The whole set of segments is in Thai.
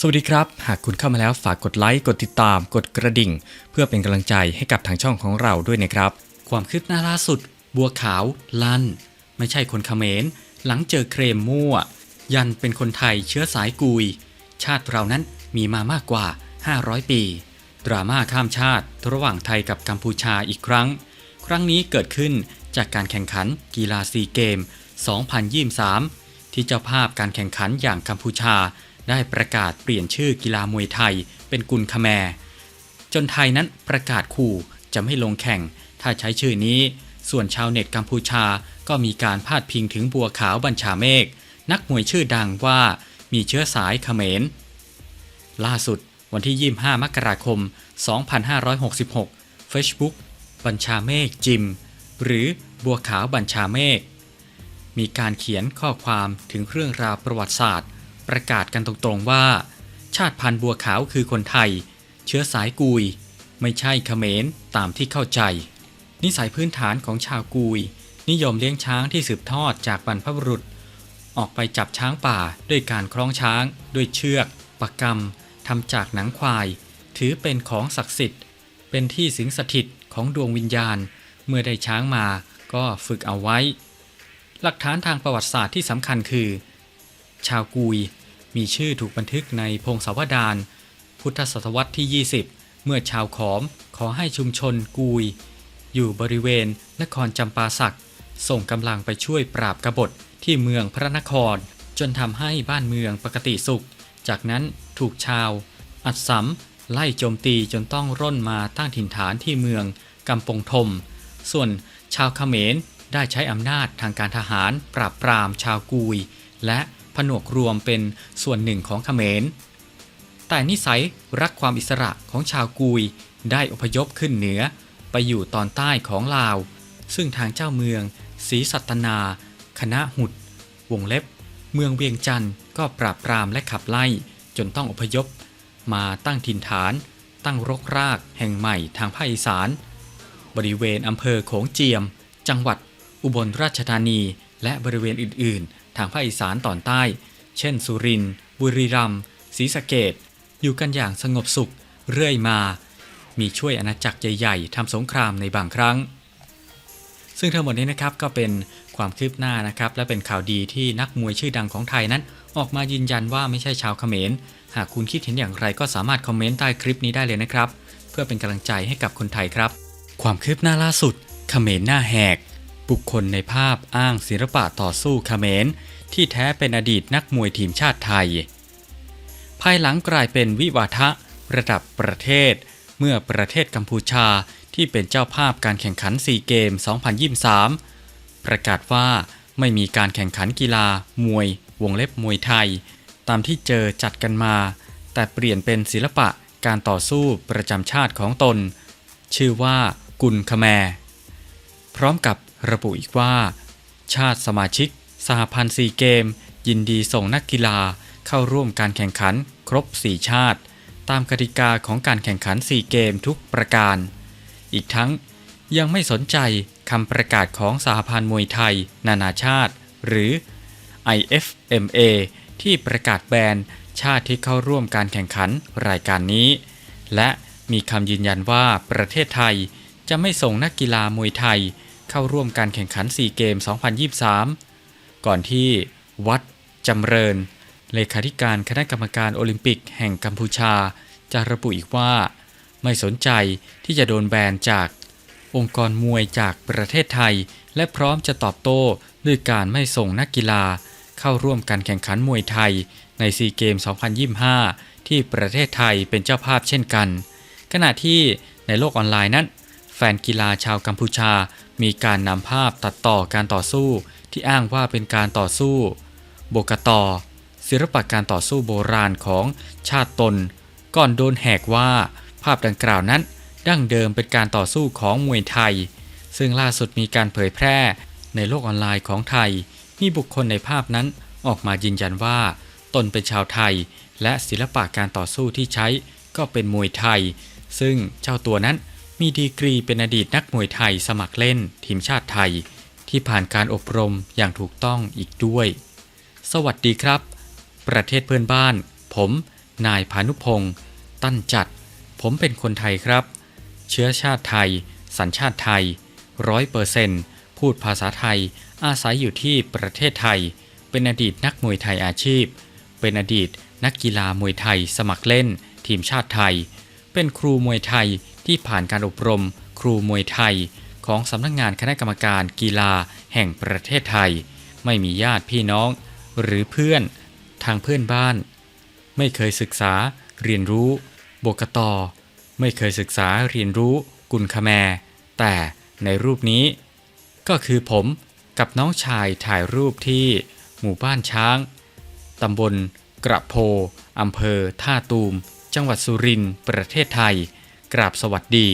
สวัสดีครับ หากคุณเข้ามาแล้วฝากกดไลค์ กดติดตาม กดกระดิ่ง เพื่อเป็นกำลังใจให้กับทางช่องของเราด้วยนะครับ ความคืบหน้าล่าสุด บัวขาว ลั่น ไม่ใช่คนเขมร หลังเจอเครมมั่ว ยันเป็นคนไทยเชื้อสายกุย ชาติเรานั้นมีมามากกว่า 500 ปี ดราม่าข้ามชาติ ระหว่างไทยกับกัมพูชาอีกครั้ง ครั้งนี้เกิดขึ้นจากการแข่งขันกีฬาซีเกม 2023 ที่เจ้าภาพการแข่งขันอย่างกัมพูชา ได้ประกาศเปลี่ยนชื่อกีฬามวยไทยเป็นกุลคแมจนไทยนั้นประกาศขู่จะไม่ลงแข่ง ถ้าใช้ชื่อนี้ ส่วนชาวเน็ตกัมพูชาก็มีการพาดพิงถึงบัวขาวบัญชาเมฆนักมวยชื่อดังว่ามีเชื้อสายเขมร ล่าสุดวันที่ 25 มกราคม 2566 Facebook บัญชาเมฆจิม หรือบัวขาวบัญชาเมฆมีการเขียนข้อความถึงเรื่องราวประวัติศาสตร์ ประกาศกันตรงๆว่า ชาติพันธุ์บัวขาวคือคนไทย เชื้อสายกุย ไม่ใช่เขมรตามที่เข้าใจ นิสัยพื้นฐานของชาวกุย นิยมเลี้ยงช้างที่สืบทอดจากบรรพบุรุษ ออกไปจับช้างป่าด้วยการคล้องช้าง ด้วยเชือกปากกรรมทำจากหนังควาย ถือเป็นของศักดิ์สิทธิ์ เป็นที่สิงสถิตของดวงวิญญาณ เมื่อได้ช้างมาก็ฝึกเอาไว้ หลักฐานทางประวัติศาสตร์ที่สำคัญคือ ชาวกุย มีชื่อถูกบันทึกในพงศาวดารพุทธศตวรรษที่ 20 เมื่อชาวขอมขอให้ชุมชนกุย อยู่บริเวณนครจำปาสักส่งกำลังไปช่วยปราบกบฏที่เมืองพระนคร จนทำให้บ้านเมืองปกติสุข จากนั้นถูกชาว อัดสำไล่โจมตีจนต้องร่นมาตั้งถิ่นฐานที่เมืองกำปงทม ส่วนชาวเขมรได้ใช้อำนาจทางการทหารปราบปรามชาวกุย และ ผนวกรวมเป็นส่วนหนึ่งของเขมร แต่นิสัยรักความอิสระของชาวกุยได้อพยพขึ้นเหนือไปอยู่ตอนใต้ของลาว ซึ่งทางเจ้าเมืองศรีสัตนา คณะหุด วงเล็บ เมืองเวียงจันทร์ก็ปราบปรามและขับไล่จนต้องอพยพ มาตั้งถิ่นฐาน ตั้งรกรากแห่งใหม่ทางภาคอีสาน บริเวณอำเภอโขงเจียม จังหวัดอุบลราชธานีและบริเวณอื่นๆ ทางภาคอีสานตอนใต้ เช่น สุรินทร์บุรีรัมย์ศรีสะเกดอยู่กันอย่างสงบสุขเรื่อยมา มีช่วยอาณาจักรใหญ่ๆทำสงครามในบางครั้ง ซึ่งทั้งหมดนี้นะครับก็เป็นความคืบหน้านะครับ และเป็นข่าวดีที่นักมวยชื่อดังของไทยนั้น ออกมายืนยันว่าไม่ใช่ชาวเขมร หากคุณคิดเห็นอย่างไรก็สามารถคอมเมนต์ใต้คลิปนี้ได้เลยนะครับ เพื่อเป็นกำลังใจให้กับคนไทยครับ ความคืบหน้าล่าสุดเขมรหน้าแหก บุคคลในภาพอ้างศิลปะต่อสู้เขมร ที่แท้เป็นอดีตนักมวยทีมชาติไทย ภายหลังกลายเป็นวิวาทะระดับประเทศ เมื่อประเทศกัมพูชาที่เป็นเจ้าภาพการแข่งขันซีเกม 2023 ประกาศว่าไม่มีการแข่งขันกีฬา มวย วงเล็บมวยไทย ตามที่เจอจัดกันมา แต่เปลี่ยนเป็นศิลปะการต่อสู้ประจำชาติของตน ชื่อว่ากุลคแมร์พร้อมกับ ระบุอีกว่า ชาติสมาชิก สหพันธ์ซีเกม ยินดีส่งนักกีฬาเข้าร่วมการแข่งขัน ครบ 4 ชาติ ตามกติกาของการแข่งขันซีเกมทุกประการ อีกทั้งยังไม่สนใจคำประกาศของสหพันธ์มวยไทย นานาชาติ หรือ IFMA ที่ประกาศแบนชาติที่เข้าร่วมการแข่งขันรายการนี้ และมีคำยืนยันว่าประเทศไทยจะไม่ส่งนักกีฬามวยไทย เข้าร่วมการแข่งขันซีเกม 2023 ก่อนที่วัดจำเริญ เลขาธิการคณะกรรมการโอลิมปิกแห่งกัมพูชา จะระบุอีกว่า ไม่สนใจที่จะโดนแบนจากองค์กรมวยจากประเทศไทย และพร้อมจะตอบโต้ด้วยการไม่ส่งนักกีฬา เข้าร่วมการแข่งขันมวยไทยในซีเกม 2025 ที่ประเทศไทยเป็นเจ้าภาพเช่นกัน ขณะที่ในโลกออนไลน์นั้น แฟนกีฬาชาวกัมพูชา มีการนำภาพตัดต่อการต่อสู้ที่อ้างว่าเป็นการต่อสู้ โบกตอศิลปะการต่อสู้โบราณของชาติตน ก่อนโดนแหกว่าภาพดังกล่าวนั้น ดั้งเดิมเป็นการต่อสู้ของมวยไทย ซึ่งล่าสุดมีการเผยแพร่ในโลกออนไลน์ของไทย มีบุคคลในภาพนั้นออกมายืนยันว่า ตนเป็นชาวไทย และศิลปะการต่อสู้ที่ใช้ก็เป็นมวยไทย ซึ่งเจ้าตัวนั้น มีดีกรีเป็นอดีตนักมวยไทยสมัครเล่น ทีมชาติไทย ที่ผ่านการอบรมอย่างถูกต้องอีกด้วย สวัสดีครับ ประเทศเพื่อนบ้าน ผม นายพานุพงศ์ตั้นจัด ผมเป็นคนไทยครับ เชื้อชาติไทย สัญชาติไทยร้อยเปอร์เซนต์พูดภาษาไทย อาศัยอยู่ที่ประเทศไทย เป็นอดีตนักมวยไทยอาชีพ เป็นอดีตนักกีฬามวยไทยสมัครเล่น ทีมชาติไทย เป็นครูมวยไทย ที่ผ่านการอบรม ครูมวยไทย ของสำนักงานคณะกรรมการกีฬาแห่งประเทศไทย ไม่มีญาติพี่น้อง หรือเพื่อนทางเพื่อนบ้าน ไม่เคยศึกษาเรียนรู้บกตอไม่เคยศึกษาเรียนรู้กุลคแม แต่ในรูปนี้ ก็คือผมกับน้องชายถ่ายรูปที่หมู่บ้านช้าง ตำบลกระโพอำเภอท่าตูม จังหวัดสุรินทร์ประเทศไทย กราบสวัสดี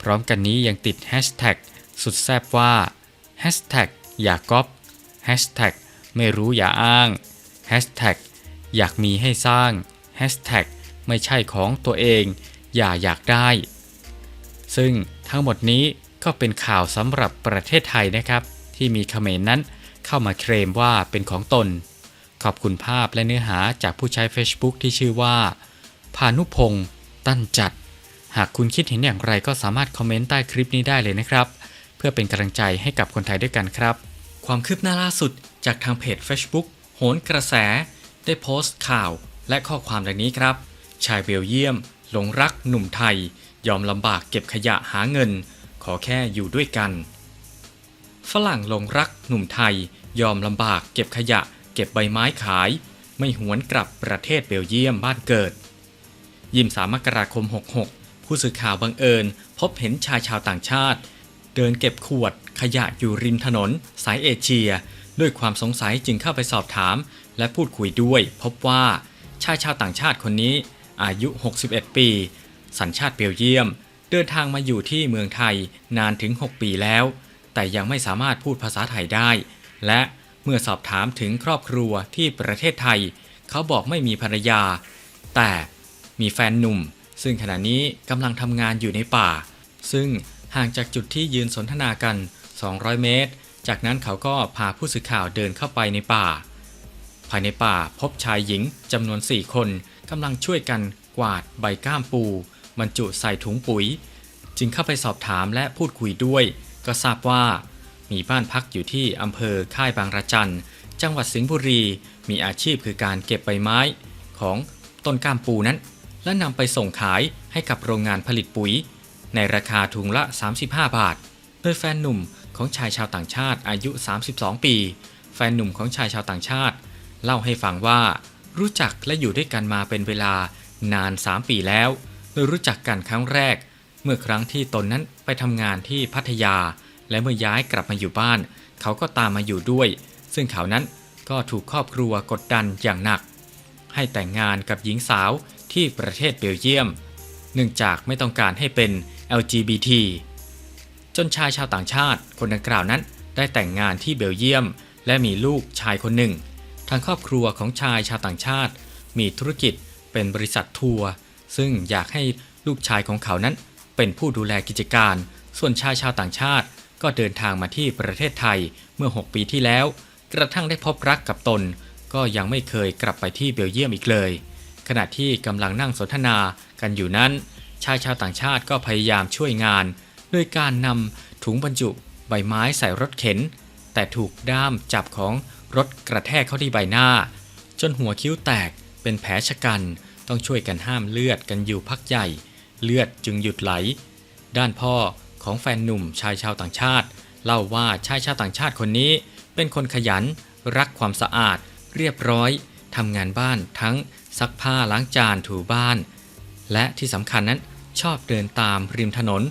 พร้อมกันนี้ยังติดแฮชแท็กสุดแซบว่าแฮชแท็กอย่าก๊อปแฮชแท็กไม่รู้อย่าอ้างแฮชแท็กอยากมีให้สร้างแฮชแท็กไม่ใช่ของตัวเอง อย่าอยากได้ ซึ่งทั้งหมดนี้ก็เป็นข่าวสำหรับประเทศไทยนะครับ ที่มีเขมรนั้นเข้ามาเคลมว่าเป็นของตน ขอบคุณภาพและเนื้อหาจากผู้ใช้ Facebook ที่ชื่อว่า พานุพงศ์ตั้นจัด หากคุณคิดเห็นอย่างไรก็สามารถคอมเมนต์ใต้คลิปนี้ได้เลยนะครับ เพื่อเป็นกำลังใจให้กับคนไทยด้วยกันครับ ความคืบหน้าล่าสุดจากทางเพจ Facebook โหนกระแส ได้โพสต์ข่าวและข้อความดังนี้ครับ ชายเบลเยียม หลงรักหนุ่มไทย ยอมลำบากเก็บขยะหาเงิน ขอแค่อยู่ด้วยกัน ฝรั่งหลงรักหนุ่มไทย ยอมลำบากเก็บขยะ เก็บใบไม้ขาย ไม่หวนกลับประเทศเบลเยียมบ้านเกิด ยิมสามมกราคม 66 ผู้สื่อข่าวบังเอิญ พบเห็นชายชาวต่างชาติ เดินเก็บขวดขยะอยู่ริมถนน สายเอเชีย ด้วยความสงสัยจึงเข้าไปสอบถาม และพูดคุยด้วย พบว่าชายชาวต่างชาติคนนี้ อายุ 61 ปี สัญชาติเบลเยียม เดินทางมาอยู่ที่เมืองไทยนานถึง 6 ปีแล้ว แต่ยังไม่สามารถพูดภาษาไทยได้ และเมื่อสอบถามถึงครอบครัวที่ประเทศไทย เขาบอกไม่มีภรรยา แต่มีแฟนหนุ่ม ซึ่งขณะนี้กำลังทำงานอยู่ในป่า ซึ่งห่างจากจุดที่ยืนสนทนากัน 200 เมตร จากนั้นเขาก็พาผู้สื่อข่าวเดินเข้าไปในป่า ภายในป่าพบชายหญิงจำนวน 4 คนกำลังช่วยกันกวาดใบก้ามปูบรรจุใส่ถุงปุ๋ย จึงเข้าไปสอบถามและพูดคุยด้วย ก็ทราบว่า มีบ้านพักอยู่ที่อำเภอค่ายบางระจัน จังหวัดสิงห์บุรี มีอาชีพคือการเก็บใบไม้ของต้นก้ามปูนั้น และนำไปส่งขายให้กับโรงงานผลิตปุ๋ย ในราคาถุงละ 35 บาท โดยแฟนหนุ่มของชายชาวต่างชาติอายุ 32 ปี แฟนหนุ่มของชายชาวต่างชาติ เล่าให้ฟังว่ารู้จักและอยู่ด้วยกันมาเป็นเวลานาน 3 ปีแล้ว โดยรู้จักกันครั้งแรก เมื่อครั้งที่ตนนั้นไปทำงานที่พัทยา และเมื่อย้ายกลับมาอยู่บ้าน เขาก็ตามมาอยู่ด้วย ซึ่งเขานั้นก็ถูกครอบครัวกดดันอย่างหนัก ให้แต่งงานกับหญิงสาว ที่ประเทศเบลเยียม เนื่องจากไม่ต้องการให้เป็น LGBT จนชายชาวต่างชาติคนดังกล่าวนั้นได้แต่งงานที่เบลเยียม และมีลูกชายคนหนึ่ง ทางครอบครัวของชายชาวต่างชาติ มีธุรกิจเป็นบริษัททัวร์ซึ่งอยากให้ลูกชายของเขานั้น เป็นผู้ดูแลกิจการ ส่วนชายชาวต่างชาติ ก็เดินทางมาที่ประเทศไทยเมื่อ 6 ปีที่แล้ว กระทั่งได้พบรักกับตน ก็ยังไม่เคยกลับไปที่เบลเยียมอีกเลย ขณะที่กำลังนั่งสนทนากันอยู่นั้น ชายชาวต่างชาติก็พยายามช่วยงาน ด้วยการนำถุงบรรจุใบไม้ใส่รถเข็น แต่ถูกด้ามจับของรถกระแทกเข้าที่ใบหน้า จนหัวคิ้วแตกเป็นแผลชะกัน ต้องช่วยกันห้ามเลือดกันอยู่พักใหญ่ เลือดจึงหยุดไหล ด้านพ่อของแฟนหนุ่มชายชาวต่างชาติ เล่าว่าชายชาวต่างชาติคนนี้ เป็นคนขยัน รักความสะอาด เรียบร้อย ทำงานบ้านทั้งซักผ้าล้างจานถูบ้าน และที่สำคัญนั้นชอบเดินตามริมถนน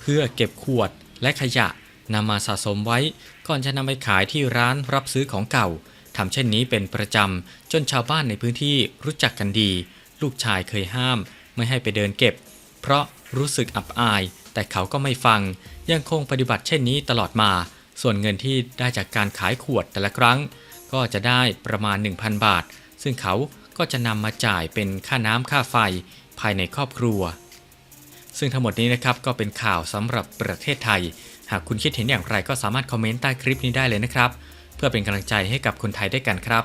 เพื่อเก็บขวดและขยะนำมาสะสมไว้ ก่อนจะนำไปขายที่ร้านรับซื้อของเก่าทำเช่นนี้เป็นประจำจนชาวบ้านในพื้นที่รู้จักกันดี ลูกชายเคยห้าม ไม่ให้ไปเดินเก็บ เพราะรู้สึกอับอาย แต่เขาก็ไม่ฟัง ยังคงปฏิบัติเช่นนี้ตลอดมา ส่วนเงินที่ได้จากการขายขวดแต่ละครั้ง ก็จะได้ประมาณ 1,000 บาท ซึ่งเขาก็จะนำมาจ่ายเป็นค่าน้ำค่าไฟภายในครอบครัว ซึ่งทั้งหมดนี้นะครับก็เป็นข่าวสำหรับประเทศไทย หากคุณคิดเห็นอย่างไรก็สามารถคอมเมนต์ใต้คลิปนี้ได้เลยนะครับ เพื่อเป็นกำลังใจให้กับคนไทยด้วยกันครับ